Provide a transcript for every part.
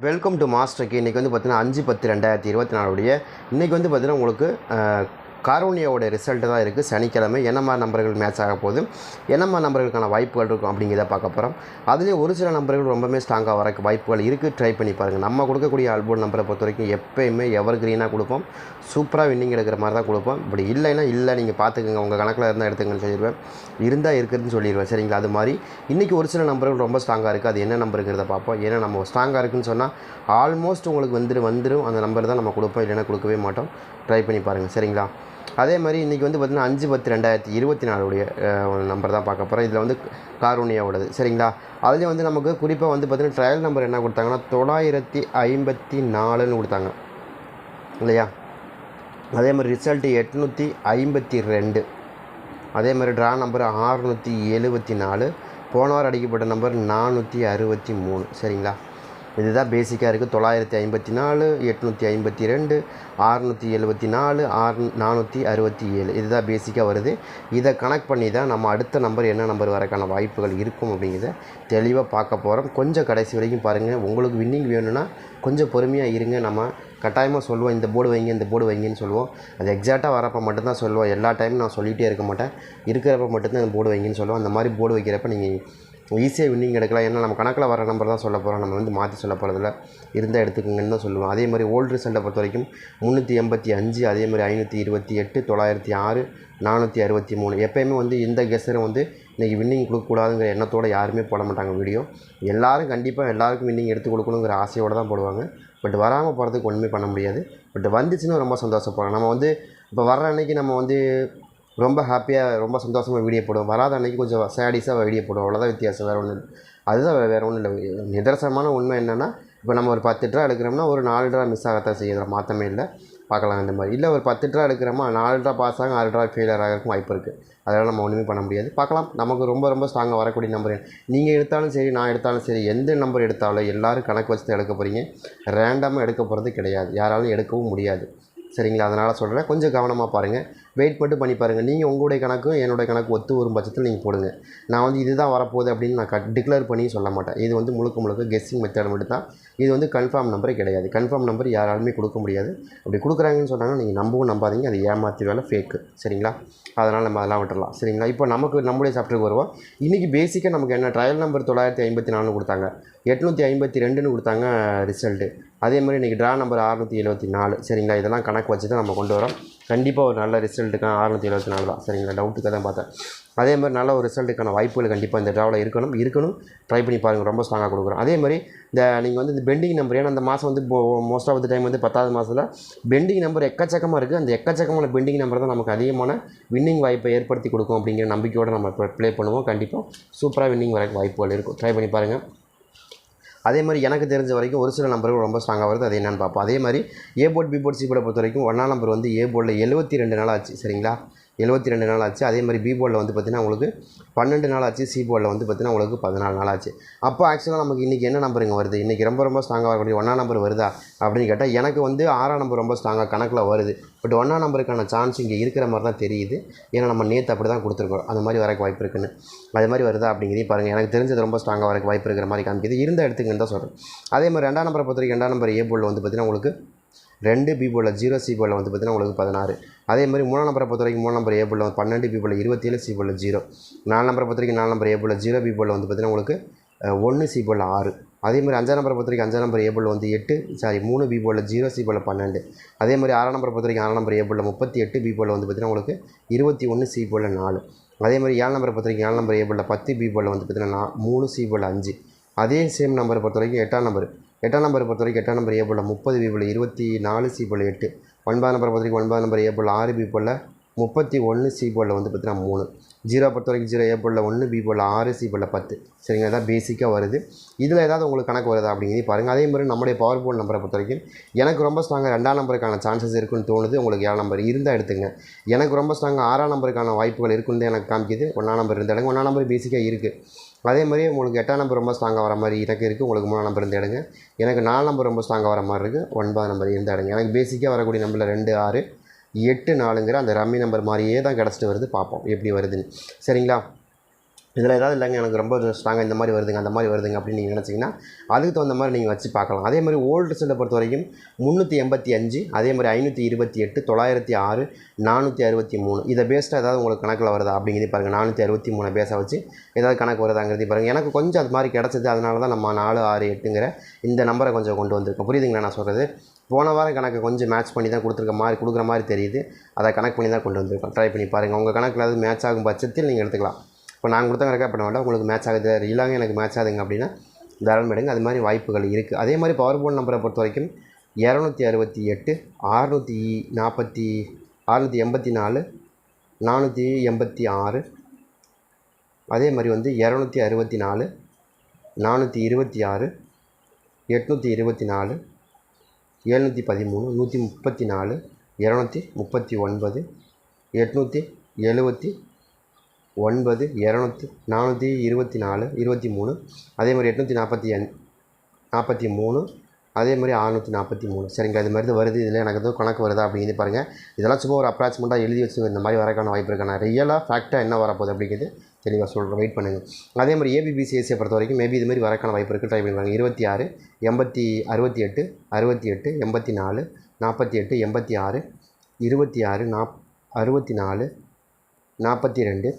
Welcome to மாஸ்டருக்கு இன்றைக்கி வந்து பார்த்திங்கன்னா அஞ்சு பத்து ரெண்டாயிரத்தி இருபத்தி நாலுடைய இன்றைக்கி வந்து பார்த்திங்கன்னா உங்களுக்கு காரோனியாவோட ரிசல்ட்டு தான் இருக்குது சனிக்கிழமை என்னம்மா நம்பர்கள் மேட்ச் ஆக போகுது? என்னம்மா நம்பர்களுக்கான வாய்ப்புகள் இருக்கும் அப்படிங்கிறத பார்க்க போகிறோம் அதுலேயே ஒரு சில நம்பர்கள் ரொம்பவே ஸ்ட்ராங்காக வரக்கு வாய்ப்புகள் இருக்குது ட்ரை பண்ணி பாருங்கள் நம்ம கொடுக்கக்கூடிய ஆல்போர்ட் நம்பரை பொறுத்த வரைக்கும் எப்பயுமே எவர் க்ரீனாக கொடுப்போம். சூப்பராக வின்னிங் எடுக்கிற மாதிரி தான் கொடுப்போம். இப்படி இல்லைன்னா இல்லை நீங்கள் பார்த்துக்கோங்க. உங்கள் கணக்கில் இருந்தால் எடுத்துங்கன்னு சொல்லிடுவேன். இருந்தால் இருக்குதுன்னு சொல்லிடுவேன். சரிங்களா? அது மாதிரி இன்றைக்கி ஒரு சில நம்பர்கள் ரொம்ப ஸ்ட்ராங்காக இருக்குது அது என்ன நம்பருங்கிறத பார்ப்போம். ஏன்னா நம்ம ஸ்ட்ராங்காக இருக்குன்னு சொன்னால் ஆல்மோஸ்ட் உங்களுக்கு வந்துடும் வந்துடும் அந்த நம்பர் தான் நம்ம கொடுப்போம். இல்லைன்னா கொடுக்கவே மாட்டோம். ட்ரை பண்ணி பாருங்கள் சரிங்களா? அதே மாதிரி இன்றைக்கி வந்து பார்த்திங்கன்னா அஞ்சு பத்து ரெண்டாயிரத்தி இருபத்தி நாலுடைய நம்பர் தான் பார்க்க போகிறோம் இதில் வந்து காரோனியாவோடது. சரிங்களா? அதுலேயும் வந்து நமக்கு குறிப்பாக வந்து பார்த்திங்கன்னா ட்ரையல் நம்பர் என்ன கொடுத்தாங்கன்னா தொள்ளாயிரத்தி ஐம்பத்தி நாலுன்னு கொடுத்தாங்க. இல்லையா? அதே மாதிரி ரிசல்ட்டு எட்நூற்றி ஐம்பத்தி ரெண்டு. அதே மாதிரி ட்ரா நம்பர் ஆறுநூற்றி எழுபத்தி நாலு. போன வாரம் அடிக்கப்பட்ட நம்பர் நானூற்றி அறுபத்தி மூணு. சரிங்களா? இதுதான் பேசிக்காக இருக்குது தொள்ளாயிரத்தி ஐம்பத்தி நாலு எட்நூற்றி ஐம்பத்தி ரெண்டு ஆறுநூற்றி எழுபத்தி நாலு ஆறு நானூற்றி அறுபத்தி ஏழு. இதுதான் பேசிக்காக வருது. இதை கனெக்ட் பண்ணி தான் நம்ம அடுத்த நம்பர் என்ன நம்பர் வரக்கான வாய்ப்புகள் இருக்கும் அப்படிங்கிறத தெளிவாக பார்க்க போகிறோம் கொஞ்சம் கடைசி வரைக்கும் பாருங்கள் உங்களுக்கு வின்னிங் வேணும்னா கொஞ்சம் பொறுமையாக இருங்க. நம்ம கட்டாயமாக சொல்லுவோம். இந்த போர்டு வைங்க இந்த போர்டு வைங்கன்னு சொல்லுவோம். அது எக்ஸாக்டாக வரப்போ மட்டும்தான் சொல்லுவோம். எல்லா டைமும் நான் சொல்லிகிட்டே இருக்க மாட்டேன். இருக்கிறப்ப மட்டும்தான் இந்த போர்டு வைங்கன்னு சொல்லுவோம். அந்த மாதிரி போர்டு வைக்கிறப்ப நீங்கள் ஈஸியாக வின்னிங் எடுக்கலாம். ஏன்னா நம்ம கணக்கில் வர நம்பர் தான் சொல்ல போகிறோம் நம்ம வந்து மாற்றி சொல்ல போகிறதில்ல இருந்தால் எடுத்துக்கங்கன்னு தான் சொல்லுவோம். அதே மாதிரி ஓல்டு ரிசல்ட்டை பொறுத்த வரைக்கும் முந்நூற்றி எண்பத்தி அஞ்சு அதே மாதிரி ஐநூற்றி இருபத்தி எட்டு தொள்ளாயிரத்தி ஆறு நானூற்றி அறுபத்தி மூணு. எப்போயுமே வந்து இந்த கெஸ்ஸரை வந்து இன்றைக்கி வின்னிங் கொடுக்கக்கூடாதுங்கிற எண்ணத்தோடு யாருமே போட மாட்டாங்க வீடியோ. எல்லோரும் கண்டிப்பாக எல்லாருக்கும் வின்னிங் எடுத்து கொடுக்கணுங்கிற ஆசையோடு தான் போடுவாங்க. பட் வராமல் போகிறதுக்கு ஒன்றுமே பண்ண முடியாது. பட் வந்துச்சுன்னா ரொம்ப சந்தோஷப்படுறோம் நம்ம வந்து இப்போ வர்ற அன்னைக்கு நம்ம வந்து ரொம்ப ஹாப்பியாக ரொம்ப சந்தோஷமாக வீடியோ போடுவோம் வராத அன்னைக்கு கொஞ்சம் சேடிஸாக வீடியோ போடுவோம் அவ்வளோதான் வித்தியாசம். வேறு ஒன்றும் அதுதான் வேறு ஒன்றும் இல்லை. நிதர்சனமான உண்மை என்னென்னா இப்போ நம்ம ஒரு பத்து ட்ரா எடுக்கிறோம்னா ஒரு நாலு ட்ரா மிஸ் ஆகத்தான் செய்யலாம் மாற்றமே இல்லை. பார்க்கலாம் இந்த மாதிரி. இல்லை ஒரு பத்து ட்ரா எடுக்கிறோமா நாலு ட்ரா பாஸ் ஆகும் ஆறு ட்ரா ஃபெயிலியர் ஆகிறதுக்கும் வாய்ப்பு இருக்குது அதனால் நம்ம ஒன்றுமே பண்ண முடியாது. பார்க்கலாம். நமக்கு ரொம்ப ரொம்ப ஸ்ட்ராங்காக வரக்கூடிய நம்பர் நீங்கள் எடுத்தாலும் சரி நான் எடுத்தாலும் சரி எந்த நம்பர் எடுத்தாலும் எல்லாரும் கணக்கு வச்சு தான் எடுக்க போகிறீங்க ரேண்டமாக எடுக்க போகிறது கிடையாது. யாராலும் எடுக்கவும் முடியாது. சரிங்களா? அதனால் சொல்கிறேன் கொஞ்சம் கவனமாக பாருங்கள் வெயிட் மட்டும் பண்ணி பாருங்கள் நீங்கள் உங்களுடைய கணக்கும் என்னுடைய கணக்கு ஒத்து வரும் பட்சத்தில் நீங்கள் போடுங்க. நான் வந்து இதுதான் வரப்போகுது அப்படின்னு நான் டிக்ளேர் பண்ணி சொல்ல மாட்டேன். இது வந்து முழுக்க முழுக்க கெஸ்ஸிங் மெத்தட் மட்டும் தான் இது வந்து கன்ஃபார்ம் நம்பரே கிடையாது. கன்ஃபார்ம் நம்பர் யாராலுமே கொடுக்க முடியாது. அப்படி கொடுக்குறாங்கன்னு சொன்னாங்கன்னா நீங்கள் நம்பவும் நம்பாதீங்க. அது ஏமாற்றி வேலை ஃபேக்கு சரிங்களா? அதனால் நம்ம அதெல்லாம் விட்டுறலாம். சரிங்களா? இப்போ நமக்கு நம்முடைய சாப்டருக்கு வருவோம். இன்றைக்கி பேசிக்காக நமக்கு என்ன? ட்ரையல் நம்பர் தொள்ளாயிரத்தி ஐம்பத்தி நாலுன்னு கொடுத்தாங்க. எட்நூற்றி ஐம்பத்தி ரெண்டுன்னு கொடுத்தாங்க ரிசல்ட்டு அதே மாதிரி இன்றைக்கி ட்ரா நம்பர் அறுநூற்றி எழுபத்தி நாலு. சரிங்களா? இதெல்லாம் கணக்கு வச்சு தான் நம்ம கொண்டு வரோம். கண்டிப்பாக ஒரு நல்ல ரிசல்ட்டுக்கான அறுநூற்றி எழுபத்தி நாலு தான். சரிங்களா? டவுட்டுக்காக தான் பார்த்தேன். அதே மாதிரி நல்ல ஒரு ரிசல்ட்டுக்கான வாய்ப்புகள் கண்டிப்பாக இந்த ட்ராவில் இருக்கணும். இருக்கணும். ட்ரை பண்ணி பாருங்கள் ரொம்ப ஸ்ட்ராங்காக கொடுக்குறோம். அதே மாதிரி இந்த நீங்கள் வந்து இந்த பெண்டிங் நம்பர் ஏன்னா அந்த மாதம் வந்து மோஸ்ட் ஆஃப் த டைம் வந்து பத்தாவது மாதத்தில் பெண்டிங் நம்பர் எக்கச்சக்கமாக இருக்குது அந்த எக்கச்சக்கமான பெண்டிங் நம்பர் தான் நமக்கு அதிகமான வின்னிங் வாய்ப்பை ஏற்படுத்தி கொடுக்கும் அப்படிங்கிற நம்பிக்கையோடு நம்ம ப்ளே பண்ணுவோம். கண்டிப்பாக சூப்பராக வின்னிங் வர வாய்ப்புகள் இருக்கும். ட்ரை பண்ணி பாருங்கள் அதே மாதிரி எனக்கு தெரிஞ்ச வரைக்கும் ஒரு சில நம்பர்கள் ரொம்ப ஸ்ட்ராங்காக வருது. அது என்னென்னு பார்ப்போம். அதே மாதிரி A board B board C போர்டை பொறுத்த வரைக்கும் ஒன்றாம் நம்பர் வந்து ஏ போர்டில் எழுபத்தி ரெண்டு நாள் ஆச்சு. சரிங்களா? எழுபத்தி ரெண்டு நாள் ஆச்சு அதே மாதிரி பி போர்டில் வந்து பார்த்திங்கன்னா உங்களுக்கு பன்னெண்டு நாள் ஆச்சு சி போர்டில் வந்து பார்த்திங்கன்னா உங்களுக்கு பதினாலு நாள் ஆச்சு அப்போ ஆக்சுவலாக நமக்கு இன்றைக்கி என்ன நம்பருங்க வருது? இன்றைக்கி ரொம்ப ரொம்ப ஸ்ட்ராங்காக வரக்கூடிய ஒன்றாம் நம்பர் வருதா? அப்படின்னு கேட்டால் எனக்கு வந்து ஆறாம் நம்பர் ரொம்ப ஸ்ட்ராங்காக கணக்கில் வருது. பட் ஒன்றாம் நம்பருக்கான சான்ஸ் இங்கே இருக்கிற மாதிரி தான் தெரியுது. ஏன்னா நம்ம நேற்று அப்படி தான் கொடுத்துருக்கோம். அந்த மாதிரி வரக்கு வாய்ப்பு இருக்குன்னு. அது மாதிரி வருதா அப்படிங்கிறதையும் பாருங்கள் எனக்கு தெரிஞ்சது ரொம்ப ஸ்ட்ராங்காக வரக்கு வாய்ப்பு இருக்கிற மாதிரி காமிக்குது. இருந்த எடுத்துங்கன்னு தான் சொல்கிறேன் அதே மாதிரி ரெண்டாம் நம்பரை பொறுத்த வரைக்கும் ரெண்டாம் நம்பர் ஏ போர்டில் வந்து பார்த்திங்கன்னா உங்களுக்கு ரெண்டு பி ஜீரோ சி வந்து பார்த்திங்கன்னா உங்களுக்கு பதினாறு. அதே மாதிரி மூணாம் நம்பரை பொறுத்த வரைக்கும் மூணு நம்பர் ஏ வந்து பன்னெண்டு பி இருபத்தி இருபத்தேழு சி போர்டில் ஜீரோ நாலு நம்பரை பொறுத்த வரைக்கும் நாலு நம்பர் ஏ ஜீரோ பி வந்து பார்த்திங்கன்னா உங்களுக்கு ஒன்று சி போர்டில் ஆறு. அதே மாதிரி அஞ்சாம் நம்பரை பொறுத்த வரைக்கும் அஞ்சாம் நம்பர் ஏ வந்து எட்டு சாரி மூணு பி ஜீரோ சி பன்னெண்டு. அதே மாதிரி ஆறாம் நம்பரை பொறுத்த வரைக்கும் ஆறாம் நம்பர் ஏ முப்பத்தி எட்டு பி வந்து பார்த்திங்கன்னா உங்களுக்கு இருபத்தி ஒன்று சி நாலு. அதே மாதிரி ஏழு நம்பரை பொறுத்த வரைக்கும் ஏழு நம்பர் ஏ பத்து பி வந்து பார்த்திங்கன்னா மூணு சி அஞ்சு. அதே சேம் நம்பரை பொறுத்த வரைக்கும் எட்டாம் நம்பர் எட்டாம் நம்பரை பொறுத்த வரைக்கும் எட்டாம் நம்பர் ஏ போல் முப்பது பி போல் இருபத்தி நாலு சி போல் எட்டு. ஒன்பதாம் நம்பரை பொறுத்த வரைக்கும் ஒன்பதாம் நம்பர் ஏ போல் ஆறு பி போல் முப்பத்தி ஒன்று சி போலில் வந்து பார்த்தீங்கன்னா மூணு. ஜீரோ பொறுத்த வரைக்கும் ஜீரோ ஏ போலில் ஒன்று பி போலில் ஆறு சி போலில் பத்து. சரிங்க அதான் பேசிக்காக வருது. இதில் ஏதாவது உங்களுக்கு கணக்கு வருதா அப்படிங்கிறது பாருங்கள் அதே மாதிரி நம்முடைய பவர் போல் நம்பரை பொறுத்த வரைக்கும் எனக்கு ரொம்ப ஸ்ட்ராங்காக ரெண்டாம் நம்பருக்கான சான்சஸ் இருக்குன்னு தோணுது. உங்களுக்கு ஏழாம் நம்பர் இருந்தால் எடுத்துங்க. எனக்கு ரொம்ப ஸ்ட்ராங்காக ஆறாம் நம்பருக்கான வாய்ப்புகள் இருக்குன்னு தான் எனக்கு காமிக்குது. ஒன்றாம் நம்பர் இருந்தால் இடங்க ஒன்றாம் நம்பர் பேசிக்காக இருக்குது அதே மாதிரி உங்களுக்கு எட்டாம் நம்பர் ரொம்ப ஸ்ட்ராங்காக வர மாதிரி எனக்கு இருக்குது உங்களுக்கு மூணாம் நம்பர் இருந்த இடங்க எனக்கு நாலு நம்பர் ரொம்ப ஸ்ட்ராங்காக வர மாதிரி இருக்குது ஒன்பதாம் நம்பர் இருந்த இடங்க எனக்கு பேசிக்காக வரக்கூடிய நம்பரில் ரெண்டு ஆறு எட்டு நாலுங்கிற அந்த ரம்மி நம்பர் மாதிரியே தான் கிடச்சிட்டு வருது. பார்ப்போம். எப்படி வருதுன்னு. சரிங்களா? இதில் ஏதாவது இல்லைங்க எனக்கு ரொம்ப ஸ்ட்ராங்காக இந்த மாதிரி வருதுங்க அந்த மாதிரி வருதுங்க அப்படின்னு நீங்கள் நினச்சிங்கன்னா அதுக்கு தகுந்த மாதிரி நீங்கள் வச்சு பார்க்கலாம். அதே மாதிரி ஓல்டு செல்லை பொறுத்த வரைக்கும் முந்நூற்றி எண்பத்தி அஞ்சு அதே மாதிரி ஐநூற்றி இருபத்தி எட்டு தொள்ளாயிரத்தி ஆறு நானூற்றி அறுபத்தி மூணு. இதை பேஸ்ட்டாக ஏதாவது உங்களுக்கு கணக்கில் வருதா அப்படிங்கிறது பாருங்கள் நானூற்றி அறுபத்தி மூணு பேஸாக வச்சு ஏதாவது கணக்கு வருதாங்கிறது பாருங்கள் எனக்கு கொஞ்சம் அது மாதிரி கிடச்சிது அதனால தான் நம்ம நாலு ஆறு எட்டுங்கிற இந்த நம்பரை கொஞ்சம் கொண்டு வந்திருக்கோம். புரியுதுங்களா நான் சொல்கிறது போன வாரம் கணக்கு கொஞ்சம் மேட்ச் பண்ணி தான் கொடுத்துருக்க மாதிரி கொடுக்குற மாதிரி தெரியுது. அதை கணக்கு பண்ணி தான் கொண்டு வந்திருக்கோம். ட்ரை பண்ணி பாருங்கள் உங்கள் கணக்கில் அது மேட்ச் ஆகும் பட்சத்தில் நீங்கள் எடுத்துக்கலாம். இப்போ நான் கொடுத்த கணக்காக பண்ண உங்களுக்கு மேட்ச் ஆகுது. ரீலாங்க எனக்கு மேட்ச் ஆகுதுங்க அப்படின்னா தாராளம் எடுங்க. அது மாதிரி வாய்ப்புகள் இருக்குது அதே மாதிரி பவர் போர்டு நம்பரை பொறுத்த வரைக்கும் இரநூத்தி அறுபத்தி எட்டு அறுநூற்றி நாற்பத்தி அறுநூற்றி எண்பத்தி நாலு நானூற்றி எண்பத்தி ஆறு. அதே மாதிரி வந்து இரநூத்தி அறுபத்தி நாலு நானூற்றி இருபத்தி ஆறு எட்நூற்றி இருபத்தி நாலு எழுநூற்றி பதிமூணு நூற்றி முப்பத்தி நாலு இரநூத்தி முப்பத்தி ஒன்பது எட்நூற்றி எழுபத்தி ஒன்பது இரநூத்தி நானூற்றி இருபத்தி நாலு இருபத்தி மூணு. அதே மாதிரி எட்நூற்றி நாற்பத்தி அஞ் நாற்பத்தி மூணு. அதே மாதிரி அறநூற்றி நாற்பத்தி மூணு. சரிங்க இது மாதிரி தான் வருது. இதில் எனக்கு எதுவும் கணக்கு வருதா அப்படிங்கிறது பாருங்கள் இதெல்லாம் சும்மா ஒரு அப்ராச்மெண்ட்டாக எழுதி வச்சு இந்த மாதிரி வரக்கான வாய்ப்பு இருக்கு? நான் ரியலாக ஃபேக்டாக என்ன வரப்போகுது அப்படிங்கிறது தெளிவாக சொல்கிறேன் வெயிட் பண்ணுங்கள் அதே மாதிரி ஏபிபிசிஎஸ்சியை பொறுத்த வரைக்கும் மேபி இது மாதிரி வரக்கான வாய்ப்பு இருக்குது ட்ரை பண்ணி பாருங்கள் இருபத்தி ஆறு எண்பத்தி அறுபத்தி எட்டு அறுபத்தி எட்டு எண்பத்தி நாலு நாற்பத்தி எட்டு எண்பத்தி ஆறு இருபத்தி ஆறு நாப் அறுபத்தி நாலு நாற்பத்தி ரெண்டு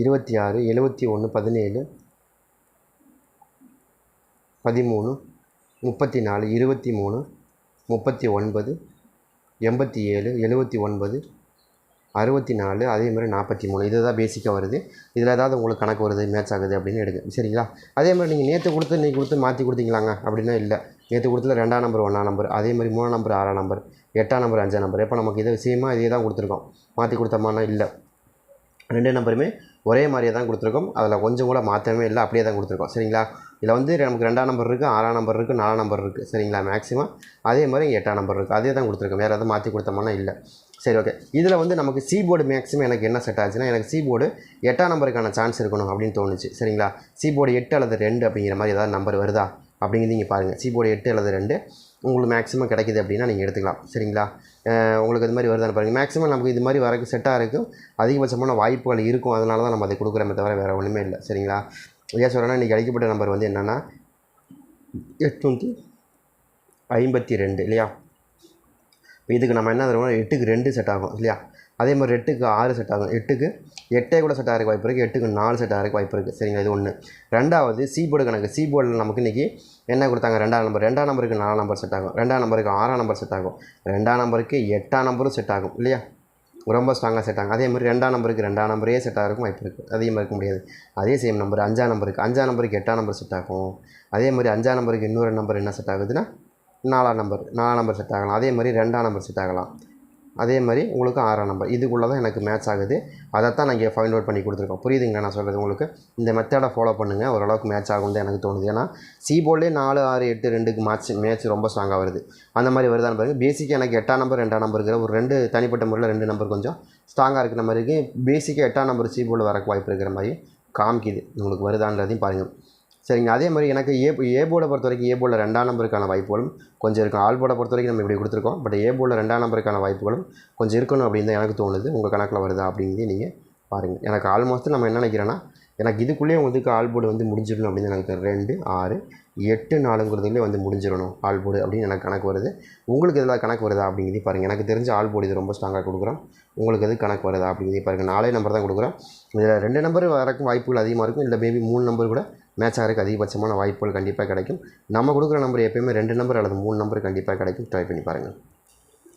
இருபத்தி ஆறு எழுபத்தி ஒன்று பதினேழு பதிமூணு முப்பத்தி நாலு இருபத்தி மூணு முப்பத்தி ஒன்பது எண்பத்தி ஏழு எழுபத்தி ஒன்பது அறுபத்தி நாலு அதே மாதிரி நாற்பத்தி மூணு. இது தான் பேசிக்காக வருது. இதில் ஏதாவது உங்களுக்கு கணக்கு வருது மேட்ச் ஆகுது அப்படின்னு எடுங்க. சரிங்களா? அதே மாதிரி நீங்கள் நேற்று கொடுத்து நீங்கள் கொடுத்து மாற்றி கொடுத்தீங்களாங்க? அப்படின்னா இல்லை. நேற்று கொடுத்தது ரெண்டாம் நம்பர் ஒன்றாம் நம்பர் அதே மாதிரி மூணாம் நம்பர் ஆறாம் நம்பர் எட்டாம் நம்பர் அஞ்சாம் நம்பர் இப்போ நமக்கு இதை விஷயமா இதே தான் கொடுத்துருக்கோம். மாற்றி கொடுத்தோமானா இல்லை. ரெண்டு நம்பருமே ஒரே மாதிரியே தான் கொடுத்துருக்கோம். அதில் கொஞ்சம் கூட மாற்றமே இல்லை அப்படியே தான் கொடுத்துருக்கோம். சரிங்களா? இதில் வந்து நமக்கு ரெண்டாம் நம்பர் இருக்குது ஆறாம் நம்பர் இருக்குது நாலாம் நம்பர் இருக்குது சரிங்களா? மேக்ஸிமம் அதே மாதிரி இங்கே எட்டாம் நம்பர் இருக்குது அதே தான் கொடுத்துருக்கோம். வேறு எதாவது மாற்றி கொடுத்தோம்னா இல்லை. சரி ஓகே இதில் வந்து நமக்கு சி போர்டு மேக்ஸிமம் எனக்கு என்ன செட் ஆச்சுன்னா எனக்கு சி போர்டு எட்டாம் நம்பருக்கான சான்ஸ் இருக்கணும் அப்படின்னு தோணுச்சு. சரிங்களா? சி போர்டு எட்டு அல்லது ரெண்டு அப்படிங்கிற மாதிரி ஏதாவது நம்பர் வருதா? அப்படிங்கிறது நீங்கள் பாருங்கள் சி போர்டு எட்டு அல்லது ரெண்டு உங்களுக்கு மேக்ஸிமம் கிடைக்கிது அப்படின்னா நீங்கள் எடுத்துக்கலாம். சரிங்களா? உங்களுக்கு இது மாதிரி வருதான்னு பாருங்கள் மேக்ஸிமம் நமக்கு இது மாதிரி வரக்கு செட்டாக இருக்கும். அதிகபட்சமான வாய்ப்புகள் இருக்கும். அதனால தான் நம்ம அதை கொடுக்குறோமே தவிர வேறு ஒன்றுமே இல்லை. சரிங்களா? ஏன் சொல்கிறேன்னா இன்றைக்கி அழைக்கப்பட்ட நம்பர் வந்து என்னென்னா எட்நூற்றி ஐம்பத்தி ரெண்டு இல்லையா? இதுக்கு நம்ம என்ன தருவோம் எட்டுக்கு ரெண்டு செட் ஆகும் இல்லையா? அதே மாதிரி எட்டுக்கு ஆறு செட் ஆகும். எட்டுக்கு எட்டே கூட செட் ஆகிறதுக்கு வாய்ப்பு இருக்குது எட்டுக்கு நாலு செட் ஆகிறதுக்கு வாய்ப்பு இருக்குது சரிங்களா? இது ஒன்று ரெண்டாவது சி போர்டு கணக்கு. சி போர்டில் நமக்கு இன்றைக்கி என்ன கொடுத்தாங்க? ரெண்டாம் நம்பர் ரெண்டாம் நம்பருக்கு நாலாம் நம்பர் செட் ஆகும். ரெண்டாம் நம்பருக்கு ஆறாம் நம்பர் செட் ஆகும். ரெண்டாம் நம்பருக்கு எட்டாம் நம்பரும் செட் ஆகும். இல்லையா? ரொம்ப ஸ்ட்ராங்காக செட் ஆகும். அதே மாதிரி ரெண்டாம் நம்பருக்கு ரெண்டாம் நம்பரே செட் ஆகிறதுக்கும் வாய்ப்பு இருக்குது அதிகமாக இருக்க முடியாது. அதே சேம் நம்பர் அஞ்சாம் நம்பருக்கு அஞ்சாம் நம்பருக்கு எட்டாம் நம்பர் செட் ஆகும். அதே மாதிரி அஞ்சாம் நம்பருக்கு இன்னொரு நம்பர் என்ன செட் ஆகுதுன்னா? நாலாம் நம்பர் நாலாம் நம்பர் செட் ஆகலாம். அதே மாதிரி ரெண்டாம் நம்பர் செட் ஆகலாம். அதே மாதிரி உங்களுக்கு ஆறாம் நம்பர் இதுக்குள்ளே தான் எனக்கு மேட்ச் ஆகுது. அதை தான் நான் இங்கே ஃபைண்ட் அவுட் பண்ணி கொடுத்துருக்கோம். புரியுதுங்களா? நான் சொல்கிறது உங்களுக்கு? இந்த மெத்தடை ஃபாலோ பண்ணுங்கள் ஓரளவுக்கு மேட்ச் ஆகும் தான் எனக்கு தோணுது. ஏன்னா சி போர்ட்லேயே நாலு ஆறு எட்டு ரெண்டுக்கு மேட்ச் மேட்ச் ரொம்ப ஸ்ட்ராங்காக வருது. அந்த மாதிரி வருதான்னு பாருங்க. பேசிக்காக எனக்கு எட்டாம் நம்பர் ரெண்டாம் நம்பருங்கிற ஒரு ரெண்டு தனிப்பட்ட முறையில் ரெண்டு நம்பர் கொஞ்சம் ஸ்ட்ராங்காக இருக்கிற மாதிரி இருக்குது பேசிக்காக எட்டாம் நம்பர் சி போர்டில் வரக்கு வாய்ப்பு இருக்கிற மாதிரி காமிக்குது. உங்களுக்கு வருதான்றதையும் பாருங்கள் சரிங்க. அதே மாதிரி எனக்கு ஏ ஏ போர்டை பொறுத்த வரைக்கும் ஏ போர்டில் ரெண்டாம் நம்பருக்கான வாய்ப்புகளும் கொஞ்சம் இருக்கும். ஆல் போர்டை பொறுத்த வரைக்கும் நம்ம இப்படி கொடுத்துருக்கோம். பட் ஏ போர்டில் ரெண்டாம் நம்பருக்கான வாய்ப்புகளும் கொஞ்சம் இருக்கணும் அப்படின்னு தான் எனக்கு தோணுது. உங்கள் கணக்கில் வருதா அப்படிங்கிறதே நீங்கள் பாருங்கள். எனக்கு ஆல்மோஸ்ட் நம்ம என்ன நினைக்கிறேன்னா எனக்கு இதுக்குள்ளேயே உங்களுக்கு ஆல் போர்டு வந்து முடிஞ்சிடணும் அப்படின்னு எனக்கு ரெண்டு ஆறு எட்டு நாலுங்கிறதுலேயே வந்து முடிஞ்சிடணும் ஆல் போர்டு அப்படின்னு எனக்கு கணக்கு வருது. உங்களுக்கு எதாவது கணக்கு வருதா அப்படிங்கிறதே பாருங்கள். எனக்கு தெரிஞ்ச ஆல் போர்டு இது ரொம்ப ஸ்ட்ராங்காக கொடுக்குறோம். உங்களுக்கு எது கணக்கு வருதா அப்படிங்கிறதே பாருங்கள். நாலே நம்பர் தான் கொடுக்குறோம். இதில் ரெண்டு நம்பர் வரக்கும் வாய்ப்புகள் அதிகமாக இருக்கும். இல்லை மேபி மூணு நம்பர் கூட மேட்ச் ஆகிறதுக்கு அதிகபட்சமான வாய்ப்புகள் கண்டிப்பாக கிடைக்கும். நம்ம கொடுக்குற நம்பர் எப்பயுமே ரெண்டு நம்பர் அல்லது மூணு நம்பர் கண்டிப்பாக கிடைக்கும். ட்ரை பண்ணி பாருங்கள்.